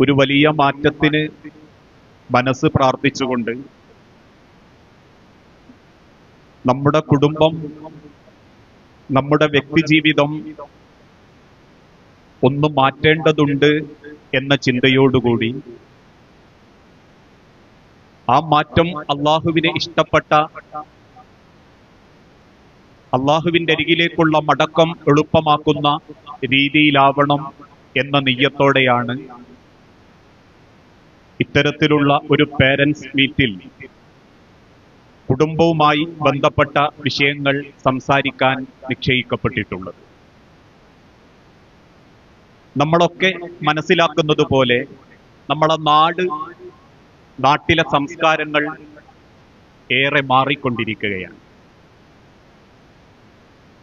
ഒരു വലിയ മാറ്റത്തിന് മനസ്സ് പ്രാർത്ഥിച്ചുകൊണ്ട് നമ്മുടെ കുടുംബം നമ്മുടെ വ്യക്തിജീവിതം ഒന്ന് മാറ്റേണ്ടതുണ്ട് എന്ന ചിന്തയോടുകൂടി ആ മാറ്റം അള്ളാഹുവിനെ ഇഷ്ടപ്പെട്ട അള്ളാഹുവിന്റെ അരികിലേക്കുള്ള മടക്കം എളുപ്പമാക്കുന്ന രീതിയിലാവണം എന്ന നെയ്യത്തോടെയാണ് ഇത്തരത്തിലുള്ള ഒരു പേരൻസ് മീറ്റിൽ കുടുംബവുമായി ബന്ധപ്പെട്ട വിഷയങ്ങൾ സംസാരിക്കാൻ നിശ്ചയിക്കപ്പെട്ടിട്ടുള്ളത്. നമ്മളൊക്കെ മനസ്സിലാക്കുന്നത് പോലെ നമ്മളെ നാട് നാട്ടിലെ സംസ്കാരങ്ങൾ ഏറെ മാറിക്കൊണ്ടിരിക്കുകയാണ്.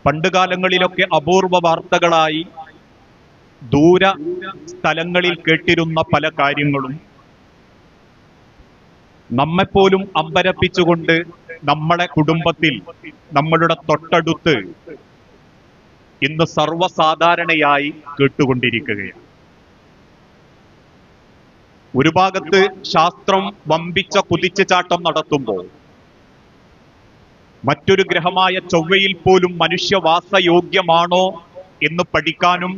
പണ്ടുകാലങ്ങളിലൊക്കെ അപൂർവ വാർത്തകളായി ദൂര സ്ഥലങ്ങളിൽ കേട്ടിരുന്ന പല കാര്യങ്ങളും നമ്മെപ്പോലും അമ്പരപ്പിച്ചുകൊണ്ട് നമ്മളെ കുടുംബത്തിൽ നമ്മളുടെ തൊട്ടടുത്ത് ഇന്ന് സർവസാധാരണയായി കേട്ടുകൊണ്ടിരിക്കുകയാണ്. ഒരു ഭാഗത്ത് ശാസ്ത്രം വമ്പിച്ച കുതിച്ചുചാട്ടം നടത്തുമ്പോൾ മറ്റൊരു ഗ്രഹമായ ചൊവ്വയിൽ പോലും മനുഷ്യവാസയോഗ്യമാണോ എന്ന് പഠിക്കാനും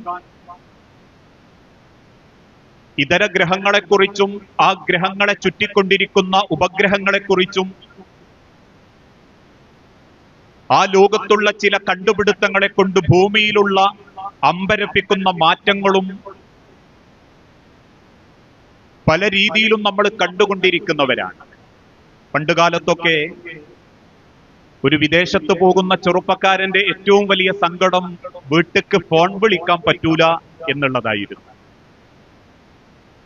ഇതര ഗ്രഹങ്ങളെക്കുറിച്ചും ആ ഗ്രഹങ്ങളെ ചുറ്റിക്കൊണ്ടിരിക്കുന്ന ഉപഗ്രഹങ്ങളെക്കുറിച്ചും ആ ലോകത്തുള്ള ചില കണ്ടുപിടുത്തങ്ങളെ കൊണ്ട് ഭൂമിയിലുള്ള അമ്പരപ്പിക്കുന്ന മാറ്റങ്ങളും പല രീതിയിലും നമ്മൾ കണ്ടുകൊണ്ടിരിക്കുന്നവരാണ്. പണ്ടുകാലത്തൊക്കെ ഒരു വിദേശത്ത് പോകുന്ന ചെറുപ്പക്കാരന്റെ ഏറ്റവും വലിയ സങ്കടം വീട്ടിക്ക് ഫോൺ വിളിക്കാൻ പറ്റൂല എന്നുള്ളതായിരുന്നു.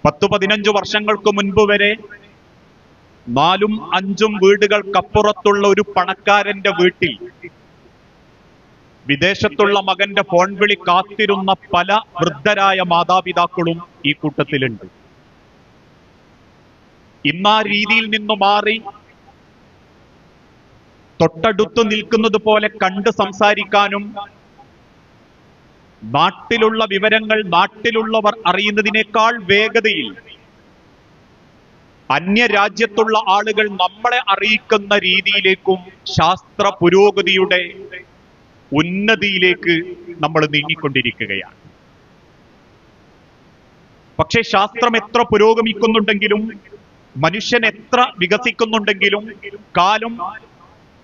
പത്തു പതിനഞ്ചു വർഷങ്ങൾക്ക് മുൻപ് വരെ നാലും അഞ്ചും വീടുകൾക്കപ്പുറത്തുള്ള ഒരു പണക്കാരന്റെ വീട്ടിൽ വിദേശത്തുള്ള മകന്റെ ഫോൺ വിളി കാത്തിരുന്ന പല വൃദ്ധരായ മാതാപിതാക്കളും ഈ കൂട്ടത്തിലുണ്ട്. ഇന്ന് രീതിയിൽ നിന്ന് മാറി തൊട്ടടുത്ത് നിൽക്കുന്നത് പോലെ കണ്ട് സംസാരിക്കാനും നാട്ടിലുള്ള വിവരങ്ങൾ നാട്ടിലുള്ളവർ അറിയുന്നതിനേക്കാൾ വേഗതയിൽ അന്യരാജ്യത്തുള്ള ആളുകൾ നമ്മളെ അറിയിക്കുന്ന രീതിയിലേക്കും ശാസ്ത്ര പുരോഗതിയുടെ ഉന്നതിയിലേക്ക് നമ്മൾ നീങ്ങിക്കൊണ്ടിരിക്കുകയാണ്. പക്ഷേ ശാസ്ത്രം എത്ര പുരോഗമിക്കുന്നുണ്ടെങ്കിലും മനുഷ്യൻ എത്ര വികസിക്കുന്നുണ്ടെങ്കിലും കാലം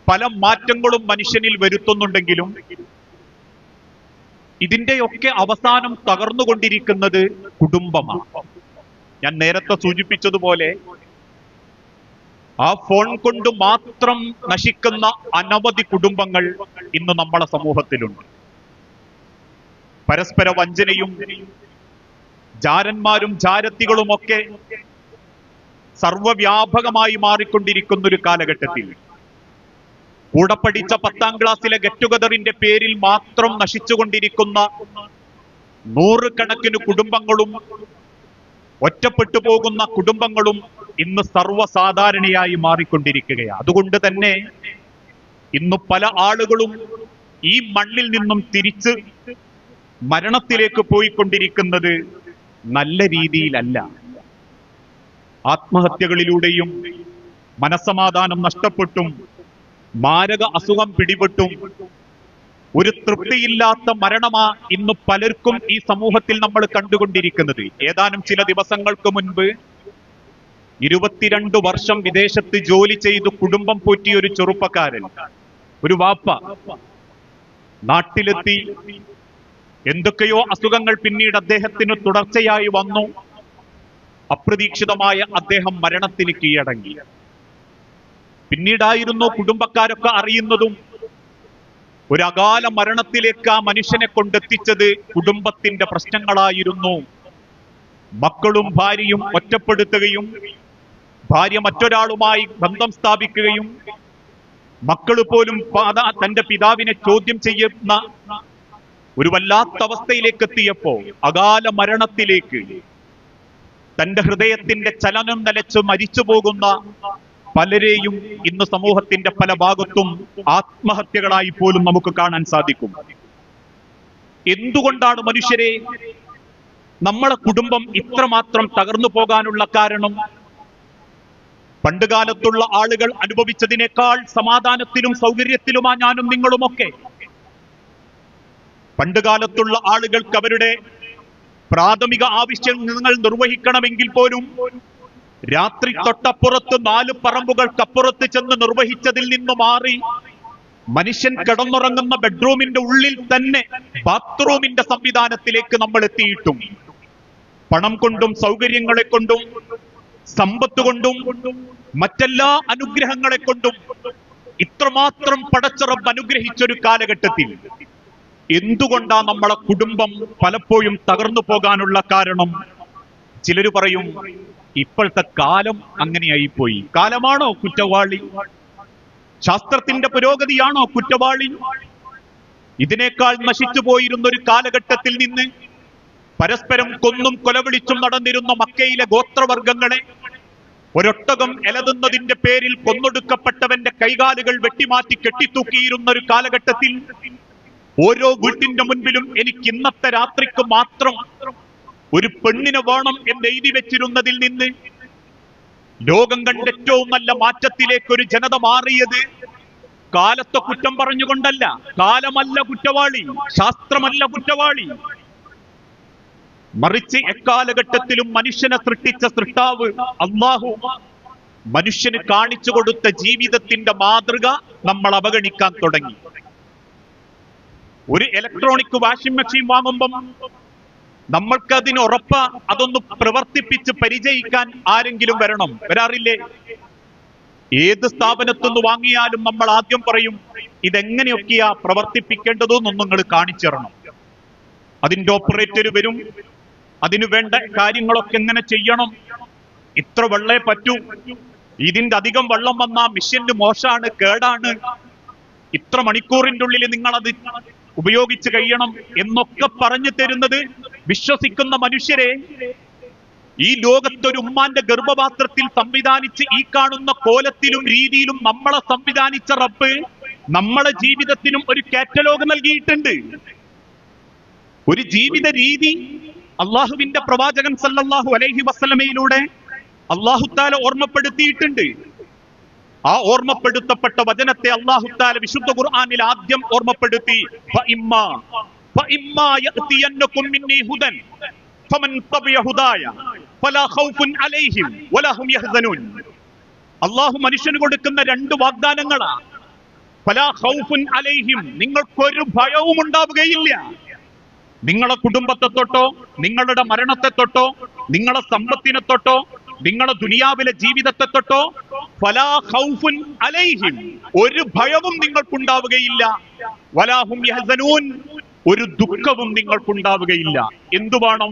പല മാറ്റങ്ങളും മനുഷ്യനിൽ വരുത്തുന്നുണ്ടെങ്കിലും ഇതിന്റെയൊക്കെ അവസാനം തകർന്നുകൊണ്ടിരിക്കുന്നത് കുടുംബമാണ്. ഞാൻ നേരത്തെ സൂചിപ്പിച്ചതുപോലെ ആ ഫോൺ കൊണ്ട് മാത്രം നശിക്കുന്ന അനവധി കുടുംബങ്ങൾ ഇന്ന് നമ്മളെ സമൂഹത്തിലുണ്ട്. പരസ്പര വഞ്ചനയും ജാരന്മാരും ജാരത്തികളുമൊക്കെ സർവവ്യാപകമായി മാറിക്കൊണ്ടിരിക്കുന്ന ഒരു കാലഘട്ടത്തിൽ കൂടെ പഠിച്ച പത്താം ക്ലാസ്സിലെ ഗെറ്റ് ടുഗദറിന്റെ പേരിൽ മാത്രം നശിച്ചുകൊണ്ടിരിക്കുന്ന നൂറുകണക്കിന് കുടുംബങ്ങളും ഒറ്റപ്പെട്ടു പോകുന്ന കുടുംബങ്ങളും ഇന്ന് സർവസാധാരണയായി മാറിക്കൊണ്ടിരിക്കുകയാണ്. അതുകൊണ്ട് തന്നെ ഇന്ന് പല ആളുകളും ഈ മണ്ണിൽ നിന്നും തിരിച്ച് മരണത്തിലേക്ക് പോയിക്കൊണ്ടിരിക്കുന്നത് നല്ല രീതിയിലല്ല. ആത്മഹത്യകളിലൂടെയും മനസ്സമാധാനം നഷ്ടപ്പെട്ടും മാരക അസുഖം പിടിപെട്ടും. ഒരു തൃപ്തിയില്ലാത്ത മരണമാ ഇന്ന് പലർക്കും ഈ സമൂഹത്തിൽ നമ്മൾ കണ്ടുകൊണ്ടിരിക്കുന്നത്. ഏതാനും ചില ദിവസങ്ങൾക്ക് മുൻപ് ഇരുപത്തിരണ്ട് വർഷം വിദേശത്ത് ജോലി ചെയ്ത് കുടുംബം പോറ്റിയ ഒരു ചെറുപ്പക്കാരൻ ഒരു വാപ്പ നാട്ടിലെത്തി. എന്തൊക്കെയോ അസുഖങ്ങൾ പിന്നീട് അദ്ദേഹത്തിന് തുടർച്ചയായി വന്നു. അപ്രതീക്ഷിതമായ അദ്ദേഹം മരണത്തിന് കീഴടങ്ങി. പിന്നീടായിരുന്നു കുടുംബക്കാരൊക്കെ അറിയുന്നതും ഒരു അകാല മരണത്തിലേക്ക് ആ മനുഷ്യനെ കൊണ്ടെത്തിച്ചത് കുടുംബത്തിന്റെ പ്രശ്നങ്ങളായിരുന്നു. മക്കളും ഭാര്യയും ഒറ്റപ്പെടുത്തുകയും ഭാര്യ മറ്റൊരാളുമായി ബന്ധം സ്ഥാപിക്കുകയും മക്കൾ പോലും തന്റെ പിതാവിനെ ചോദ്യം ചെയ്യുന്ന ഒരു വല്ലാത്ത അവസ്ഥയിലേക്ക് എത്തിയപ്പോ അകാല മരണത്തിലേക്ക് തന്റെ ഹൃദയത്തിന്റെ ചലനം നിലച്ച് മരിച്ചു പോകുന്ന പലരെയും ഇന്ന് സമൂഹത്തിന്റെ പല ഭാഗത്തും ആത്മഹത്യകളായി പോലും നമുക്ക് കാണാൻ സാധിക്കും. എന്തുകൊണ്ടാണ് മനുഷ്യരെ നമ്മളെ കുടുംബം ഇത്രമാത്രം തകർന്നു പോകാനുള്ള കാരണം? പണ്ടുകാലത്തുള്ള ആളുകൾ അനുഭവിച്ചതിനേക്കാൾ സമാധാനത്തിലും സൗകര്യത്തിലുമാ ഞാനും നിങ്ങളുമൊക്കെ. പണ്ടുകാലത്തുള്ള ആളുകൾക്ക് അവരുടെ പ്രാഥമിക ആവശ്യങ്ങൾ നിർവഹിക്കണമെങ്കിൽ പോലും രാത്രി തൊട്ടപ്പുറത്ത് നാല് പറമ്പുകൾക്കപ്പുറത്ത് ചെന്ന് നിർവഹിച്ചതിൽ നിന്ന് മാറി. മനുഷ്യൻ കിടന്നുറങ്ങുന്ന ബെഡ്റൂമിന്റെ ഉള്ളിൽ തന്നെ ബാത്റൂമിന്റെ സംവിധാനത്തിലേക്ക് നമ്മൾ എത്തിയിട്ടും. പണം കൊണ്ടും സൗകര്യങ്ങളെ കൊണ്ടും സമ്പത്ത് കൊണ്ടും മറ്റെല്ലാ അനുഗ്രഹങ്ങളെ കൊണ്ടും ഇത്രമാത്രം പടച്ചിറപ്പ് അനുഗ്രഹിച്ചൊരു കാലഘട്ടത്തിൽ. എന്തുകൊണ്ടാ നമ്മളെ കുടുംബം പലപ്പോഴും തകർന്നു പോകാനുള്ള കാരണം? ചിലര് പറയും ഇപ്പോഴത്തെ കാലം അങ്ങനെയായി പോയി കാലമാണോ കുറ്റവാളി? ശാസ്ത്രത്തിന്റെ പുരോഗതിയാണോ കുറ്റവാളി? ഇതിനേക്കാൾ നശിച്ചു പോയിരുന്ന ഒരു കാലഘട്ടത്തിൽ നിന്ന് പരസ്പരം കൊന്നും കൊലവിളിച്ചും നടന്നിരുന്ന മക്കയിലെ ഗോത്രവർഗങ്ങളെ ഒരൊട്ടകം എലതുന്നതിന്റെ പേരിൽ കൊന്നൊടുക്കപ്പെട്ടവന്റെ കൈകാലുകൾ വെട്ടിമാറ്റി കെട്ടിത്തൂക്കിയിരുന്ന ഒരു കാലഘട്ടത്തിൽ ഓരോ വീട്ടിന്റെ മുൻപിലും എനിക്ക് ഇന്നത്തെ രാത്രിക്ക് മാത്രം ഒരു പെണ്ണിനെ വേണം എന്ന് എഴുതി വെച്ചിരുന്നതിൽ നിന്ന് ലോകം കണ്ട ഏറ്റവും നല്ല മാറ്റത്തിലേക്ക് ഒരു ജനത മാറിയത് കാലത്തെ കുറ്റം പറഞ്ഞുകൊണ്ടല്ല. കാലമല്ല കുറ്റവാളി ശാസ്ത്രമല്ല കുറ്റവാളി. മറിച്ച് എക്കാലഘട്ടത്തിലും മനുഷ്യനെ സൃഷ്ടിച്ച സൃഷ്ടാവ് അള്ളാഹു. മനുഷ്യന് കാണിച്ചു കൊടുത്ത ജീവിതത്തിന്റെ മാതൃക നമ്മൾ അവഗണിക്കാൻ തുടങ്ങി. ഒരു ഇലക്ട്രോണിക് വാഷിംഗ് മെഷീൻ വാങ്ങുമ്പം നമ്മൾക്ക് അതിന് ഉറപ്പ അതൊന്ന് പ്രവർത്തിപ്പിച്ച് പരിചയിക്കാൻ ആരെങ്കിലും വരണം. വരാറില്ലേ? ഏത് സ്ഥാപനത്തുനിന്ന് വാങ്ങിയാലും നമ്മൾ ആദ്യം പറയും ഇതെങ്ങനെയൊക്കെയാ പ്രവർത്തിപ്പിക്കേണ്ടതെന്ന് നിങ്ങൾ കാണിച്ചു തരണം അതിന്റെ ഓപ്പറേറ്റർ വരും. അതിനു വേണ്ട കാര്യങ്ങളൊക്കെ എങ്ങനെ ചെയ്യണം? ഇത്ര വെള്ളേ പറ്റൂ. ഇതിന്റെ അധികം വെള്ളം വന്ന മിഷ്യന് മോശാണ് കേടാണ്. ഇത്ര മണിക്കൂറിന്റെ ഉള്ളിൽ നിങ്ങൾ അത് ഉപയോഗിച്ച് കഴിയണം എന്നൊക്കെ പറഞ്ഞു തരുന്നത് വിശ്വസിക്കുന്ന മനുഷ്യരെ ഈ ലോകത്തൊരു ഉമ്മാന്റെ ഗർഭപാത്രത്തിൽ സംവിധാനിച്ച് ഈ കാണുന്ന കോലത്തിലും രീതിയിലും നമ്മളെ സംവിധാനിച്ച റബ്ബ് നമ്മളെ ജീവിതത്തിനും ഒരു കാറ്റലോഗ് നൽകിയിട്ടുണ്ട്. ഒരു ജീവിത രീതി അള്ളാഹുവിന്റെ പ്രവാചകൻ സല്ലല്ലാഹു അലൈഹി വസ്ലമയിലൂടെ അള്ളാഹുത്താല ഓർമ്മപ്പെടുത്തിയിട്ടുണ്ട്. ആ ഓർമ്മപ്പെടുത്തപ്പെട്ട വചനത്തെ അള്ളാഹുത്താല വിശുദ്ധ ഖുർആാനിൽ ആദ്യം ഓർമ്മപ്പെടുത്തി. അള്ളാഹു മനുഷ്യന് കൊടുക്കുന്ന രണ്ട് വാഗ്ദാനങ്ങളാ. അലൈഹിം. നിങ്ങൾക്കൊരു ഭയവും ഉണ്ടാവുകയില്ല. നിങ്ങളെ കുടുംബത്തെ തൊട്ടോ നിങ്ങളുടെ മരണത്തെ തൊട്ടോ നിങ്ങളെ സമ്പത്തിനെ തൊട്ടോ നിങ്ങളെ ദുനിയാവിലെ ജീവിതത്തെ തൊട്ടോ ഫലാ ഖൗഫുൻ അലൈഹിം. ഒരു ഭയവും നിങ്ങൾക്കുണ്ടാവുകയില്ല. വലാഹും യഹ്സനൂൻ. ഒരു ദുഃഖവും നിങ്ങൾക്കുണ്ടാവുകയില്ല. എന്തു വേണം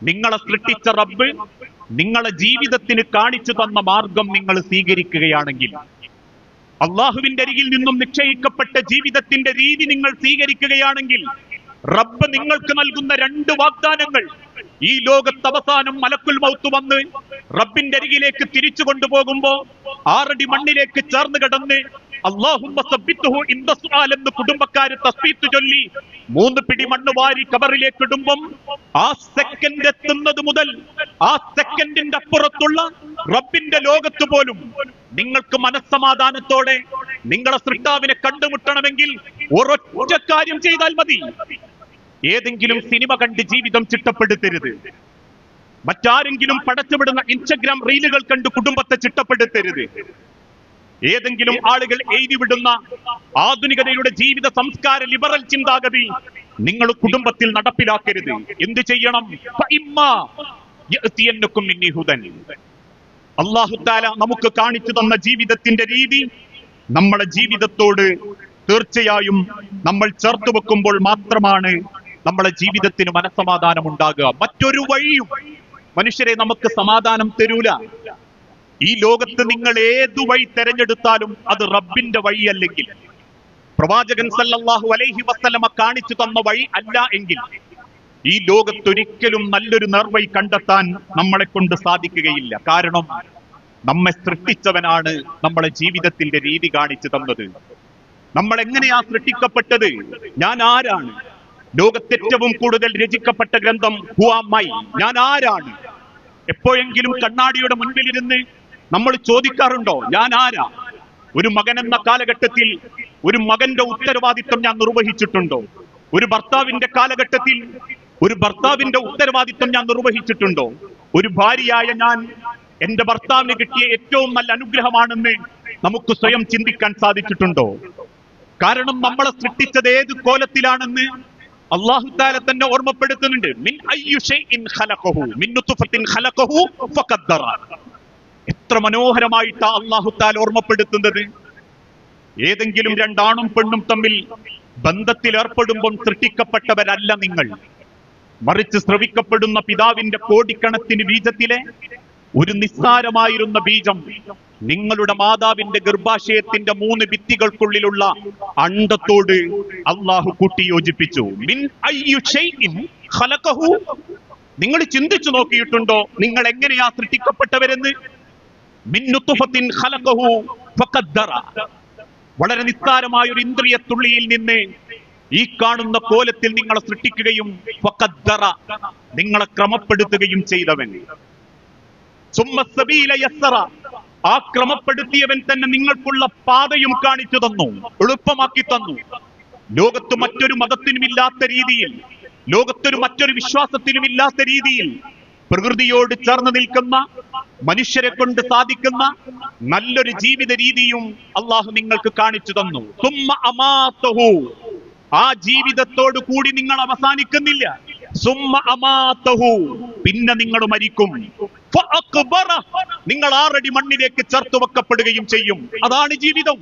നിങ്ങളെ സൃഷ്ടിച്ച റബ്ബ് നിങ്ങളെ ജീവിതത്തിന് കാണിച്ചു തന്ന മാർഗം നിങ്ങൾ സ്വീകരിക്കുകയാണെങ്കിൽ അള്ളാഹുവിന്റെ അരികിൽ നിന്നും നിശ്ചയിക്കപ്പെട്ട ജീവിതത്തിന്റെ രീതി നിങ്ങൾ സ്വീകരിക്കുകയാണെങ്കിൽ റബ്ബ് നിങ്ങൾക്ക് നൽകുന്ന രണ്ട് വാഗ്ദാനങ്ങൾ. ഈ ലോകത്ത് അവസാനം മലക്കുൽ മൗത്ത് വന്ന് റബ്ബിന്റെ അരികിലേക്ക് തിരിച്ചു കൊണ്ടുപോകുമ്പോ ആറടി മണ്ണിലേക്ക് ചേർന്ന് കിടന്ന് എന്ന് കുടുംബക്കാര് തസ്ബീത്ത് ചൊല്ലി മൂന്ന് പിടി മണ്ണ് വാരി കബറിലേക്ക് ഇടുമ്പം ആ സെക്കൻഡ് എത്തുന്നത് മുതൽ ആ സെക്കൻഡിന്റെ അപ്പുറത്തുള്ള റബ്ബിന്റെ ലോകത്ത് പോലും നിങ്ങൾക്ക് മനസ്സമാധാനത്തോടെ നിങ്ങളെ സൃഷ്ടാവിനെ കണ്ടുമുട്ടണമെങ്കിൽ ഒരൊറ്റ കാര്യം ചെയ്താൽ മതി. ഏതെങ്കിലും സിനിമ കണ്ട് ജീവിതം ചിട്ടപ്പെടുത്തരുത്. മറ്റാരെങ്കിലും പടച്ചുവിടുന്ന ഇൻസ്റ്റഗ്രാം റീലുകൾ കണ്ട് കുടുംബത്തെ ചിട്ടപ്പെടുത്തരുത്. ഏതെങ്കിലും ആളുകൾ എഴുതിവിടുന്ന ആധുനികതയുടെ ജീവിത സംസ്കാര ലിബറൽ ചിന്താഗതി നിങ്ങൾ കുടുംബത്തിൽ നടപ്പിലാക്കരുത്. എന്ത് ചെയ്യണം? അള്ളാഹുത്താല നമുക്ക് കാണിച്ചു തന്ന ജീവിതത്തിന്റെ രീതി നമ്മുടെ ജീവിതത്തോട് തീർച്ചയായും നമ്മൾ ചേർത്ത് വെക്കുമ്പോൾ മാത്രമാണ് നമ്മളെ ജീവിതത്തിന് മനസ്സമാധാനം ഉണ്ടാകുക മറ്റൊരു വഴിയും മനുഷ്യരെ നമുക്ക് സമാധാനം തരൂല. ഈ ലോകത്ത് നിങ്ങൾ ഏതു വഴി തെരഞ്ഞെടുത്താലും അത് റബ്ബിന്റെ വഴിയല്ലെങ്കിൽ. പ്രവാചകൻ സല്ലല്ലാഹു അലൈഹി വസല്ലമ കാണിച്ചു തന്ന വഴി അല്ല എങ്കിൽ ഈ ലോകത്തൊരിക്കലും നല്ലൊരു നേർവഴി കണ്ടെത്താൻ നമ്മളെ കൊണ്ട് സാധിക്കുകയില്ല. കാരണം നമ്മെ സൃഷ്ടിച്ചവനാണ് നമ്മളെ ജീവിതത്തിന്റെ രീതി കാണിച്ചു തന്നത്. നമ്മൾ എങ്ങനെയാ സൃഷ്ടിക്കപ്പെട്ടത്? ഞാൻ ആരാണ്? ലോകത്തേറ്റവും കൂടുതൽ രചിക്കപ്പെട്ട ഗ്രന്ഥം ഹുവാമൈ ഞാൻ ആരാണ്? എപ്പോഴെങ്കിലും കണ്ണാടിയുടെ മുൻപിലിരുന്ന് നമ്മൾ ചോദിക്കാറുണ്ടോ ഞാൻ ആരാ? ഒരു മകൻ എന്ന കാലഘട്ടത്തിൽ ഒരു മകന്റെ ഉത്തരവാദിത്വം ഞാൻ നിർവഹിച്ചിട്ടുണ്ടോ? ഒരു ഭർത്താവിന്റെ കാലഘട്ടത്തിൽ ഒരു ഭർത്താവിന്റെ ഉത്തരവാദിത്വം ഞാൻ നിർവഹിച്ചിട്ടുണ്ടോ? ഒരു ഭാര്യയായ ഞാൻ എന്റെ ഭർത്താവിന് കിട്ടിയ ഏറ്റവും നല്ല അനുഗ്രഹമാണെന്ന് നമുക്ക് സ്വയം ചിന്തിക്കാൻ സാധിച്ചിട്ടുണ്ടോ? കാരണം നമ്മളെ സൃഷ്ടിച്ചത് ഏത് കോലത്തിലാണെന്ന് അള്ളാഹു താല തന്നെ ഓർമ്മപ്പെടുത്തുന്നുണ്ട്. മിൻ എത്ര മനോഹരമായിട്ടാ അള്ളാഹു താല ഓർമ്മപ്പെടുത്തുന്നത്. ഏതെങ്കിലും രണ്ടാണും പെണ്ണും തമ്മിൽ ബന്ധത്തിൽ ഏർപ്പെടുമ്പോൾ സൃഷ്ടിക്കപ്പെട്ടവരല്ല നിങ്ങൾ. മറിച്ച് ശ്രവിക്കപ്പെടുന്ന പിതാവിന്റെ കോടിക്കണത്തിന് ബീജത്തിലെ ഒരു നിസ്സാരമായിരുന്ന ബീജം നിങ്ങളുടെ മാതാവിന്റെ ഗർഭാശയത്തിന്റെ മൂന്ന് ഭിത്തികൾക്കുള്ളിലുള്ള അണ്ടത്തോട് അള്ളാഹു കൂട്ടിയോജിപ്പിച്ചു. നിങ്ങൾ ചിന്തിച്ചു നോക്കിയിട്ടുണ്ടോ നിങ്ങൾ എങ്ങനെയാ സൃഷ്ടിക്കപ്പെട്ടവരെന്ന്? വളരെ നിസ്സാരമായ ഒരു ഇന്ദ്രിയ തുള്ളിയിൽ നിന്ന് ഈ കാണുന്ന കോലത്തിൽ നിങ്ങളെ സൃഷ്ടിക്കുകയും നിങ്ങളെ ക്രമപ്പെടുത്തുകയും ചെയ്തവൻ. ആ ക്രമപ്പെടുത്തിയവൻ തന്നെ നിങ്ങൾക്കുള്ള പാതയും കാണിച്ചു തന്നു എളുപ്പമാക്കി തന്നു. ലോകത്ത് മറ്റൊരു മതത്തിനും ഇല്ലാത്ത രീതിയിൽ ലോകത്തൊരു മറ്റൊരു വിശ്വാസത്തിനും ഇല്ലാത്ത രീതിയിൽ പ്രകൃതിയോട് ചേർന്ന് നിൽക്കുന്ന മനുഷ്യരെ കൊണ്ട് സാധിക്കുന്ന നല്ലൊരു ജീവിത രീതിയും അള്ളാഹു നിങ്ങൾക്ക് കാണിച്ചു തന്നു. ആ ജീവിതത്തോട് കൂടി നിങ്ങൾ അവസാനിക്കുന്നില്ല. പിന്നെ നിങ്ങൾ മരിക്കും. നിങ്ങൾ ആറടി മണ്ണിലേക്ക് ചേർത്ത് വെക്കപ്പെടുകയും ചെയ്യും. അതാണ് ജീവിതം.